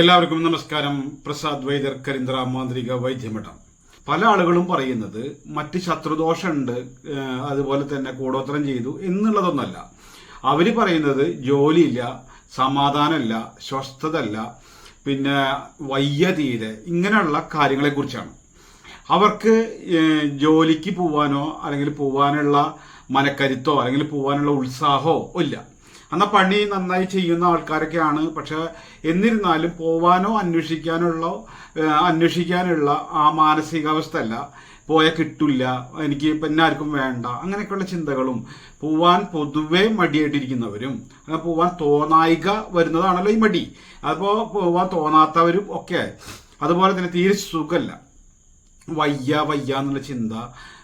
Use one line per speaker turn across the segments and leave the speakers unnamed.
എല്ലാവർക്കും നമസ്കാരം. പ്രസാദ് വൈദ്യർ കരിന്ദ്ര മാന്ത്രിക വൈദ്യമഠം. പല ആളുകളും പറയുന്നത് മറ്റ് ശത്രുദോഷമുണ്ട് അതുപോലെ തന്നെ കൂടോത്രം ചെയ്തു എന്നുള്ളതൊന്നല്ല. അവർ പറയുന്നത് ജോലിയില്ല സമാധാനമില്ല സ്വസ്ഥതല്ല പിന്നെ വയ്യ തീരെ ഇങ്ങനെയുള്ള കാര്യങ്ങളെക്കുറിച്ചാണ്. അവർക്ക് ജോലിക്ക് പോവാനോ അല്ലെങ്കിൽ പോവാനുള്ള മനക്കരുത്തോ അല്ലെങ്കിൽ പോവാനുള്ള ഉത്സാഹമോ ഇല്ല. എന്നാൽ പണി നന്നായി ചെയ്യുന്ന ആൾക്കാരൊക്കെയാണ്. പക്ഷെ എന്നിരുന്നാലും പോവാനോ അന്വേഷിക്കാനുള്ള അന്വേഷിക്കാനുള്ള ആ മാനസികാവസ്ഥ അല്ല പോയാൽ കിട്ടില്ല. എനിക്ക് ഇപ്പം എന്നാർക്കും വേണ്ട. അങ്ങനെയൊക്കെയുള്ള ചിന്തകളും പോവാൻ പൊതുവെ മടിയായിട്ടിരിക്കുന്നവരും പോവാൻ തോന്നായിക വരുന്നതാണല്ലോ ഈ മടി. അപ്പോൾ പോവാൻ തോന്നാത്തവരും ഒക്കെ. അതുപോലെ തന്നെ തീരെ സുഖമല്ല വയ്യ വയ്യ എന്നുള്ള ചിന്ത.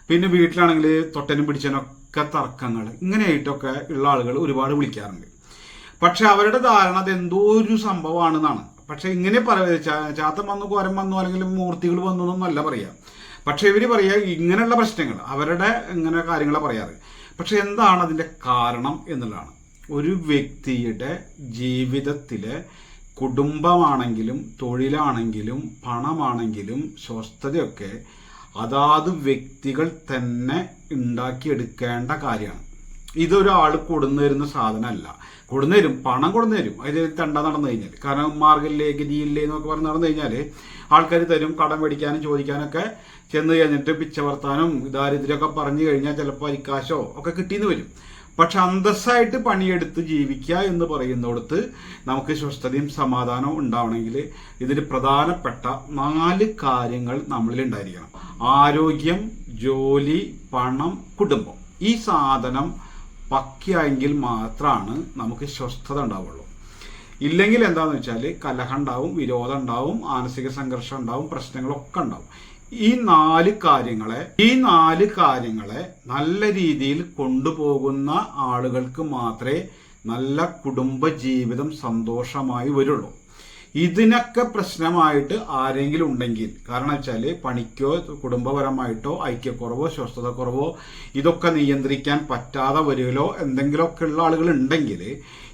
പിന്നെ വീട്ടിലാണെങ്കിൽ തൊട്ടനും പിടിച്ചനൊക്കെ തർക്കങ്ങൾ ഇങ്ങനെയായിട്ടൊക്കെ ഉള്ള ആളുകൾ ഒരുപാട് വിളിക്കാറുണ്ട്. പക്ഷെ അവരുടെ ധാരണ അത് എന്തോ ഒരു സംഭവമാണെന്നാണ്. പക്ഷെ ഇങ്ങനെ പറയ ചാത്തം വന്നു കോരം വന്നു അല്ലെങ്കിൽ മൂർത്തികൾ വന്നു എന്നൊന്നല്ല പറയാ. പക്ഷെ ഇവർ പറയാ ഇങ്ങനെയുള്ള പ്രശ്നങ്ങൾ അവരുടെ ഇങ്ങനെ കാര്യങ്ങളെ പറയാറ്. പക്ഷെ എന്താണ് അതിന്റെ കാരണം എന്നുള്ളതാണ്. ഒരു വ്യക്തിയുടെ ജീവിതത്തിലെ കുടുംബമാണെങ്കിലും തൊഴിലാണെങ്കിലും പണമാണെങ്കിലും സ്വസ്ഥതയൊക്കെ അതാത് വ്യക്തികൾ തന്നെ ഉണ്ടാക്കിയെടുക്കേണ്ട കാര്യമാണ്. ഇതൊരാൾ കൊടുന്നു തരുന്ന സാധനമല്ല. കൊടുന്നു തരും പണം കൊടുന്നു തരും. അതിൽ തണ്ട നടന്നു കഴിഞ്ഞാൽ കാരണം മാർഗില്ലേ ഗതിയില്ലേ എന്നൊക്കെ പറഞ്ഞ് നടന്നു കഴിഞ്ഞാൽ ആൾക്കാർ തരും കടം മേടിക്കാനും ചോദിക്കാനൊക്കെ ചെന്ന് കഴിഞ്ഞിട്ട് പിച്ച വർത്താനും ദാരിദ്ര്യമൊക്കെ പറഞ്ഞു കഴിഞ്ഞാൽ ചിലപ്പോൾ അരിക്കാശോ ഒക്കെ കിട്ടിയെന്ന് വരും. പക്ഷെ അന്തസ്സായിട്ട് പണിയെടുത്ത് ജീവിക്കുക എന്ന് പറയുന്നിടത്ത് നമുക്ക് സ്വസ്ഥതയും സമാധാനവും ഉണ്ടാവണമെങ്കിൽ ഇതിന് പ്രധാനപ്പെട്ട നാല് കാര്യങ്ങൾ നമ്മളിൽ ഉണ്ടായിരിക്കണം. ആരോഗ്യം ജോലി പണം കുടുംബം. ഈ സാധനം പക്കയായെങ്കിൽ മാത്രമാണ് നമുക്ക് സ്വസ്ഥത ഉണ്ടാവുള്ളൂ. ഇല്ലെങ്കിൽ എന്താണെന്ന് വെച്ചാൽ കലഹം ഉണ്ടാവും വിരോധം ഉണ്ടാവും മാനസിക സംഘർഷം ഉണ്ടാവും പ്രശ്നങ്ങളൊക്കെ ഉണ്ടാവും. ഈ നാല് കാര്യങ്ങളെ ഈ നാല് കാര്യങ്ങളെ നല്ല രീതിയിൽ കൊണ്ടുപോകുന്ന ആളുകൾക്ക് മാത്രമേ നല്ല കുടുംബ ജീവിതം സന്തോഷമായി വരുള്ളൂ. ഇതിനൊക്കെ പ്രശ്നമായിട്ട് ആരെങ്കിലും ഉണ്ടെങ്കിൽ കാരണം വെച്ചാൽ പണിക്കോ കുടുംബപരമായിട്ടോ ഐക്യക്കുറവോ സ്വസ്ഥതക്കുറവോ ഇതൊക്കെ നിയന്ത്രിക്കാൻ പറ്റാതെ വരികയോ എന്തെങ്കിലുമൊക്കെ ഉള്ള ആളുകൾ ഉണ്ടെങ്കിൽ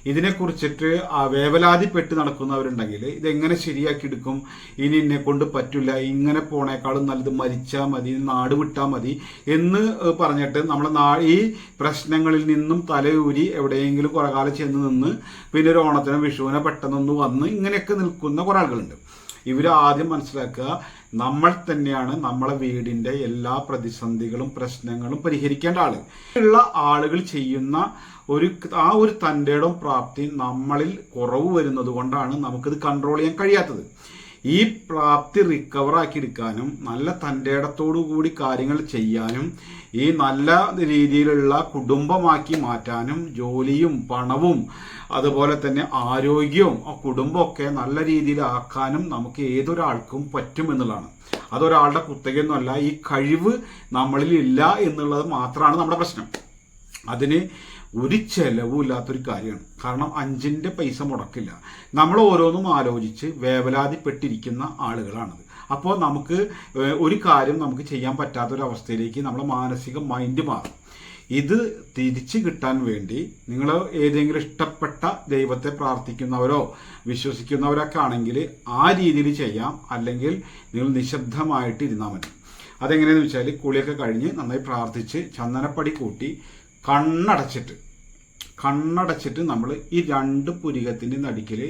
ഇതിനെക്കുറിച്ചിട്ട് വേവലാതിപ്പെട്ട് നടക്കുന്നവരുണ്ടെങ്കിൽ ഇതെങ്ങനെ ശരിയാക്കി എടുക്കും ഇനി എന്നെ കൊണ്ട് പറ്റില്ല. ഇങ്ങനെ പോണേക്കാളും നല്ലത് മരിച്ചാൽ മതി നാട് വിട്ടാൽ മതി എന്ന് പറഞ്ഞിട്ട് നമ്മളെ നാ ഈ പ്രശ്നങ്ങളിൽ നിന്നും തലയൂരി എവിടെയെങ്കിലും കുറെ കാലം ചെന്ന് നിന്ന് പിന്നെ ഒരു ഓണത്തിനോ വിഷുവിനോ പെട്ടെന്നൊന്ന് വന്ന് ഇങ്ങനെയൊക്കെ നിൽക്കുന്ന കുറെ ആളുകളുണ്ട്. ഇവർ ആദ്യം മനസ്സിലാക്കുക നമ്മൾ തന്നെയാണ് നമ്മളെ വീടിന്റെ എല്ലാ പ്രതിസന്ധികളും പ്രശ്നങ്ങളും പരിഹരിക്കേണ്ട ആൾ. ഉള്ള ആളുകൾ ചെയ്യുന്ന ഒരു ആ ഒരു തന്റെടം പ്രാപ്തി നമ്മളിൽ കുറവ് വരുന്നത് കൊണ്ടാണ് നമുക്കിത് കൺട്രോൾ ചെയ്യാൻ കഴിയാത്തത്. ഈ പ്രാപ്തി റിക്കവർ ആക്കി എടുക്കാനും നല്ല തന്റെ ഇടത്തോടു കൂടി കാര്യങ്ങൾ ചെയ്യാനും ഈ നല്ല രീതിയിലുള്ള കുടുംബമാക്കി മാറ്റാനും ജോലിയും പണവും അതുപോലെ തന്നെ ആരോഗ്യവും കുടുംബമൊക്കെ നല്ല രീതിയിലാക്കാനും നമുക്ക് ഏതൊരാൾക്കും പറ്റുമെന്നുള്ളതാണ് അതൊരാളുടെ കുത്തകയൊന്നുമല്ല ഈ കഴിവ് നമ്മളിൽ ഇല്ല എന്നുള്ളത് മാത്രമാണ് നമ്മുടെ പ്രശ്നം. അതിന് ഒരു ചെലവും ഇല്ലാത്തൊരു കാര്യമാണ്. കാരണം അഞ്ചിന്റെ പൈസ മുടക്കില്ല. നമ്മൾ ഓരോന്നും ആലോചിച്ച് വേവലാതിപ്പെട്ടിരിക്കുന്ന ആളുകളാണത്. അപ്പോൾ നമുക്ക് ഒരു കാര്യം നമുക്ക് ചെയ്യാൻ പറ്റാത്തൊരവസ്ഥയിലേക്ക് നമ്മുടെ മാനസിക മൈൻഡ് മാറും. ഇത് തിരിച്ചു കിട്ടാൻ വേണ്ടി നിങ്ങൾ ഏതെങ്കിലും ഇഷ്ടപ്പെട്ട ദൈവത്തെ പ്രാർത്ഥിക്കുന്നവരോ വിശ്വസിക്കുന്നവരൊക്കെ ആണെങ്കിൽ ആ രീതിയിൽ ചെയ്യാം. അല്ലെങ്കിൽ നിങ്ങൾ നിശബ്ദമായിട്ട് ഇരുന്നാൽ മതി. അതെങ്ങനെയാണെന്ന് വെച്ചാൽ കുളിയൊക്കെ കഴിഞ്ഞ് നന്നായി പ്രാർത്ഥിച്ച് ചന്ദനപ്പടി കൂട്ടി കണ്ണടച്ചിട്ട് കണ്ണടച്ചിട്ട് നമ്മൾ ഈ രണ്ട് പുരികത്തിന്റെ നടുക്കിൽ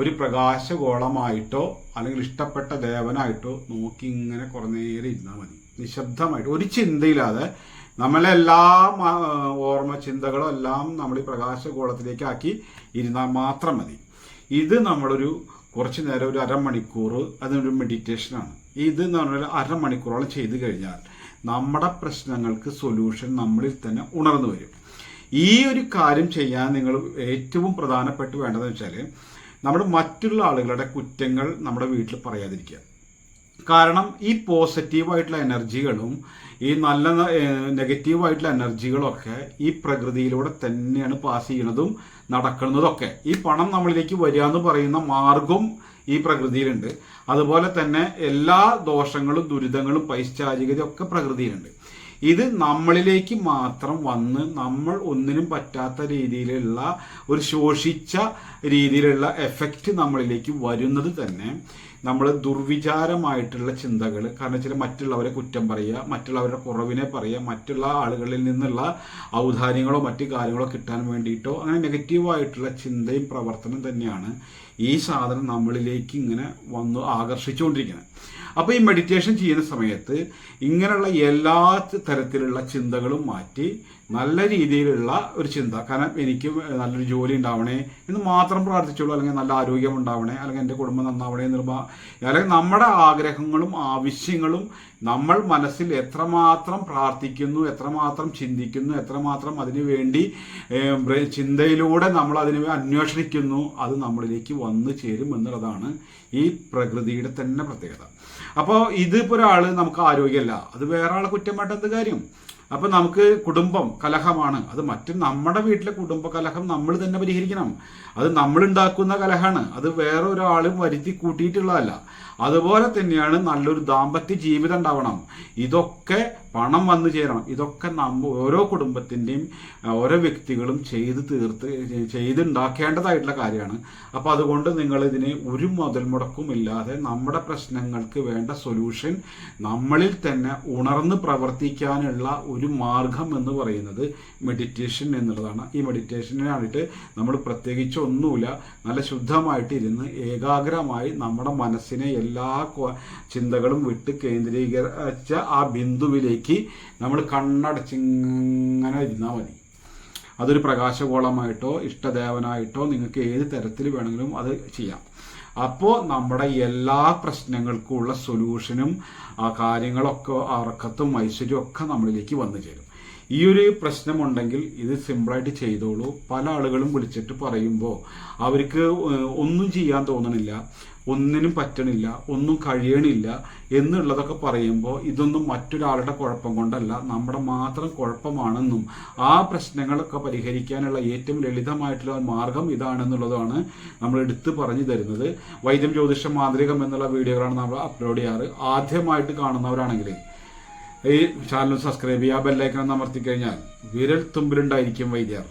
ഒരു പ്രകാശഗോളമായിട്ടോ അല്ലെങ്കിൽ ഇഷ്ടപ്പെട്ട ദേവനായിട്ടോ നോക്കി ഇങ്ങനെ കുറേ നേരം ഇരുന്നാൽ മതി. നിശബ്ദമായിട്ട്. ഒരു ചിന്തയില്ലാതെ നമ്മളെ എല്ലാ ഓർമ്മ ചിന്തകളും എല്ലാം നമ്മൾ ഈ പ്രകാശഗോളത്തിലേക്ക് ആക്കി ഇരുന്നാൽ മാത്രം മതി. ഇത് നമ്മളൊരു കുറച്ച് നേരം ഒരു അരമണിക്കൂർ അതിനൊരു മെഡിറ്റേഷനാണ് ഇത് എന്ന് പറഞ്ഞാൽ അരമണിക്കൂറോളം ചെയ്തു കഴിഞ്ഞാൽ നമ്മുടെ പ്രശ്നങ്ങൾക്ക് സൊല്യൂഷൻ നമ്മളിൽ തന്നെ ഉണർന്നു വരും. ഈ ഒരു കാര്യം ചെയ്യാൻ നിങ്ങൾ ഏറ്റവും പ്രധാനപ്പെട്ട് വേണ്ടതെന്ന് വെച്ചാൽ നമ്മൾ മറ്റുള്ള ആളുകളുടെ കുറ്റങ്ങൾ നമ്മുടെ വീട്ടിൽ പറയാതിരിക്കുക. കാരണം ഈ പോസിറ്റീവായിട്ടുള്ള എനർജികളും ഈ നല്ല നെഗറ്റീവായിട്ടുള്ള എനർജികളൊക്കെ ഈ പ്രകൃതിയിലൂടെ തന്നെയാണ് പാസ് ചെയ്യുന്നതും നടക്കുന്നതൊക്കെ. ഈ പണം നമ്മളിലേക്ക് വരിക എന്ന് പറയുന്ന മാർഗം ഈ പ്രകൃതിയിലുണ്ട്. അതുപോലെ തന്നെ എല്ലാ ദോഷങ്ങളും ദുരിതങ്ങളും പൈശാചികതയും ഒക്കെ പ്രകൃതിയിലുണ്ട്. ഇത് നമ്മളിലേക്ക് മാത്രം വന്ന് നമ്മൾ ഒന്നിനും പറ്റാത്ത രീതിയിലുള്ള ഒരു ശോഷിച്ച രീതിയിലുള്ള എഫക്റ്റ് നമ്മളിലേക്ക് വരുന്നത് തന്നെ നമ്മൾ ദുർവിചാരമായിട്ടുള്ള ചിന്തകൾ കാരണം വെച്ചാൽ മറ്റുള്ളവരെ കുറ്റം പറയുക മറ്റുള്ളവരുടെ കുറവിനെ പറയുക മറ്റുള്ള ആളുകളിൽ നിന്നുള്ള ഔദാര്യങ്ങളോ മറ്റു കാര്യങ്ങളോ കിട്ടാൻ വേണ്ടിയിട്ടോ അങ്ങനെ നെഗറ്റീവായിട്ടുള്ള ചിന്തയും പ്രവർത്തനം തന്നെയാണ് ഈ സാധനം നമ്മളിലേക്ക് ഇങ്ങനെ വന്ന് ആകർഷിച്ചുകൊണ്ടിരിക്കുന്നത്. അപ്പോൾ ഈ മെഡിറ്റേഷൻ ചെയ്യുന്ന സമയത്ത് ഇങ്ങനെയുള്ള എല്ലാ തരത്തിലുള്ള ചിന്തകളും മാറ്റി നല്ല രീതിയിലുള്ള ഒരു ചിന്ത. കാരണം എനിക്ക് നല്ലൊരു ജോലി ഉണ്ടാവണേ എന്ന് മാത്രം പ്രാർത്ഥിച്ചുള്ളൂ. അല്ലെങ്കിൽ നല്ല ആരോഗ്യം ഉണ്ടാവണേ. അല്ലെങ്കിൽ എന്റെ കുടുംബം നന്നാവണേ എന്നുള്ള അല്ലെങ്കിൽ നമ്മുടെ ആഗ്രഹങ്ങളും ആവശ്യങ്ങളും നമ്മൾ മനസ്സിൽ എത്രമാത്രം പ്രാർത്ഥിക്കുന്നു എത്രമാത്രം ചിന്തിക്കുന്നു എത്രമാത്രം അതിനു വേണ്ടി ചിന്തയിലൂടെ നമ്മൾ അതിനെ അന്വേഷിക്കുന്നു അത് നമ്മളിലേക്ക് വന്നു ചേരും എന്നുള്ളതാണ് ഈ പ്രകൃതിയുടെ തന്നെ പ്രത്യേകത. അപ്പോൾ ഇതിപ്പോൾ ഒരാൾ നമുക്ക് ആരോഗ്യമല്ല അത് വേറെ ആളെ കുറ്റമായിട്ട് എന്ത് കാര്യം? അപ്പൊ നമുക്ക് കുടുംബം കലഹമാണ്. അത് മറ്റ് നമ്മുടെ വീട്ടിലെ കുടുംബ കലഹം നമ്മൾ തന്നെ പരിഹരിക്കണം. അത് നമ്മൾ ഉണ്ടാക്കുന്ന കലഹമാണ്. അത് വേറെ ഒരാളും വരുത്തി കൂട്ടിയിട്ടുള്ളതല്ല. അതുപോലെ തന്നെയാണ് നല്ലൊരു ദാമ്പത്യ ജീവിതം ഉണ്ടാവണം. ഇതൊക്കെ പണം വന്നു ചേരണം. ഇതൊക്കെ നമ്മ ഓരോ കുടുംബത്തിന്റെയും ഓരോ വ്യക്തികളും ചെയ്ത് തീർത്ത് ചെയ്തുണ്ടാക്കേണ്ടതായിട്ടുള്ള കാര്യമാണ്. അപ്പോൾ അതുകൊണ്ട് നിങ്ങൾ ഇതിനെ ഒരു മുതൽ മുടക്കുമില്ലാതെ നമ്മുടെ പ്രശ്നങ്ങൾക്ക് വേണ്ട സൊല്യൂഷൻ നമ്മളിൽ തന്നെ ഉണർന്ന് പ്രവർത്തിക്കാനുള്ള ഒരു മാർഗം എന്ന് പറയുന്നത് മെഡിറ്റേഷൻ എന്നുള്ളതാണ്. ഈ മെഡിറ്റേഷനായിട്ട് നമ്മൾ പ്രത്യേകിച്ച് ഒന്നുമില്ല. നല്ല ശുദ്ധമായിട്ടിരുന്ന് ഏകാഗ്രമായി നമ്മുടെ മനസ്സിനെ എല്ലാ ചിന്തകളും വിട്ട് കേന്ദ്രീകരിച്ച ആ ബിന്ദുവിലേക്ക് നമ്മൾ കണ്ണടച്ചിങ്ങനെ ഇരുന്നാൽ മതി. അതൊരു പ്രകാശഗോളമായിട്ടോ ഇഷ്ടദേവനായിട്ടോ നിങ്ങൾക്ക് ഏത് തരത്തിൽ വേണമെങ്കിലും അത് ചെയ്യാം. അപ്പോൾ നമ്മുടെ എല്ലാ പ്രശ്നങ്ങൾക്കും ഉള്ള സൊല്യൂഷനും ആ കാര്യങ്ങളൊക്കെ ഉറക്കത്തും ഐശ്വര്യവും ഒക്കെ നമ്മളിലേക്ക് വന്നു ചേരും. ഈ ഒരു പ്രശ്നമുണ്ടെങ്കിൽ ഇത് സിമ്പിളായിട്ട് ചെയ്തോളൂ. പല ആളുകളും വിളിച്ചിട്ട് പറയുമ്പോൾ അവർക്ക് ഒന്നും ചെയ്യാൻ തോന്നണില്ല. ഒന്നിനും പറ്റണില്ല ഒന്നും കഴിയണില്ല എന്നുള്ളതൊക്കെ പറയുമ്പോൾ ഇതൊന്നും മറ്റൊരാളുടെ കുഴപ്പം കൊണ്ടല്ല നമ്മുടെ മാത്രം കുഴപ്പമാണെന്നും ആ പ്രശ്നങ്ങളൊക്കെ പരിഹരിക്കാനുള്ള ഏറ്റവും ലളിതമായിട്ടുള്ള മാർഗം ഇതാണെന്നുള്ളതാണ് നമ്മൾ എടുത്തു പറഞ്ഞു തരുന്നത്. വൈദ്യം ജ്യോതിഷ മാന്ത്രികം എന്നുള്ള വീഡിയോകളാണ് നമ്മൾ അപ്ലോഡ് ചെയ്യാറ്. ആദ്യമായിട്ട് കാണുന്നവരാണെങ്കിൽ ഈ ചാനൽ സബ്സ്ക്രൈബ് ചെയ്യുക ബെല്ലൈക്കൺ അമർത്തി കഴിഞ്ഞാൽ വിരൽ തുമ്പിലുണ്ടായിരിക്കും വൈദ്യർ.